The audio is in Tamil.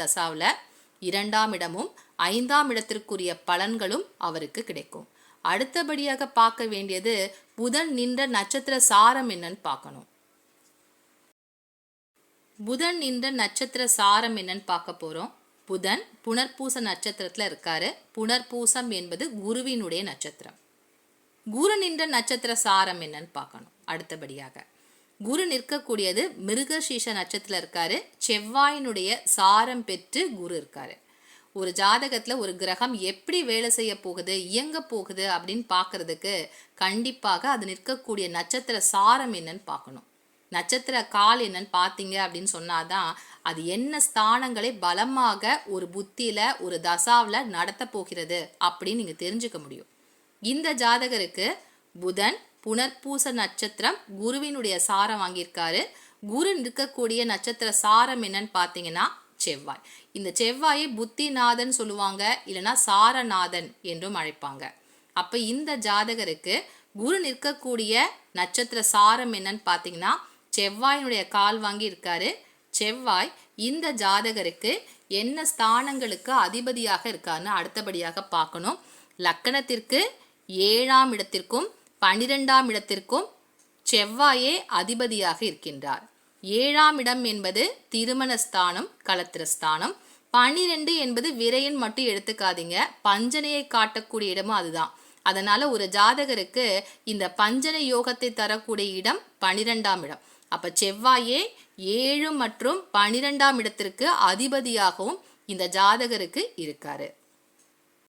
தசாவில் இரண்டாம் இடமும் ஐந்தாம் இடத்திற்குரிய பலன்களும் அவருக்கு கிடைக்கும். அடுத்தபடியாக பார்க்க வேண்டியது புதன் நின்ற நட்சத்திர சாரம் என்னன்னு பார்க்கணும். புதன் நின்ற நட்சத்திர சாரம் என்னன்னு பார்க்க போறோம். புதன் புனர்பூச நட்சத்திரத்தில் இருக்காரு. புனர்பூசம் என்பது குருவினுடைய நட்சத்திரம். குரு நின்ற நட்சத்திர சாரம் என்னன்னு பார்க்கணும் அடுத்தபடியாக. குரு நிற்கக்கூடியது மிருகசீஷ நட்சத்திரத்தில் இருக்காரு. செவ்வாயினுடைய சாரம் பெற்று குரு இருக்காரு. ஒரு ஜாதகத்தில் ஒரு கிரகம் எப்படி வேலை செய்ய போகுது இயங்க போகுது அப்படின்னு பார்க்கறதுக்கு கண்டிப்பாக அது நிற்கக்கூடிய நட்சத்திர சாரம் என்னன்னு பார்க்கணும். நட்சத்திர கால் என்னன்னு பார்த்தீங்க அப்படின்னு சொன்னாதான் அது என்ன ஸ்தானங்களை பலமாக ஒரு புத்தியில ஒரு தசாவில் நடத்த போகிறது அப்படின்னு நீங்க தெரிஞ்சுக்க முடியும். இந்த ஜாதகருக்கு புதன் புனர்பூச நட்சத்திரம் குருவினுடைய சாரம் வாங்கியிருக்காரு. குரு நிற்கக்கூடிய நட்சத்திர சாரம் என்னன்னு பார்த்தீங்கன்னா செவ்வாய். இந்த செவ்வாயை புத்திநாதன் சொல்லுவாங்க இல்லைன்னா சாரநாதன் என்றும் அழைப்பாங்க. அப்போ இந்த ஜாதகருக்கு குரு நிற்கக்கூடிய நட்சத்திர சாரம் என்னன்னு பார்த்தீங்கன்னா செவ்வாயினுடைய கால் வாங்கி இருக்காரு. செவ்வாய் இந்த ஜாதகருக்கு என்ன ஸ்தானங்களுக்கு அதிபதியாக இருக்காருன்னு அடுத்தபடியாக பார்க்கணும். லக்கணத்திற்கு ஏழாம் இடத்திற்கும் பனிரெண்டாம் இடத்திற்கும் செவ்வாயே அதிபதியாக இருக்கின்றார். ஏழாம் இடம் என்பது திருமணஸ்தானம் கலத்திரஸ்தானம். பனிரெண்டு என்பது விரையன் மட்டும் எடுத்துக்காதீங்க. பஞ்சனையை காட்டக்கூடிய இடமும் அதுதான். அதனால ஒரு ஜாதகருக்கு இந்த பஞ்சனை யோகத்தை தரக்கூடிய இடம் பனிரெண்டாம் இடம். அப்ப செவ்வாயே ஏழு மற்றும் பனிரெண்டாம் இடத்திற்கு அதிபதியாகவும் இந்த ஜாதகருக்கு இருக்காரு.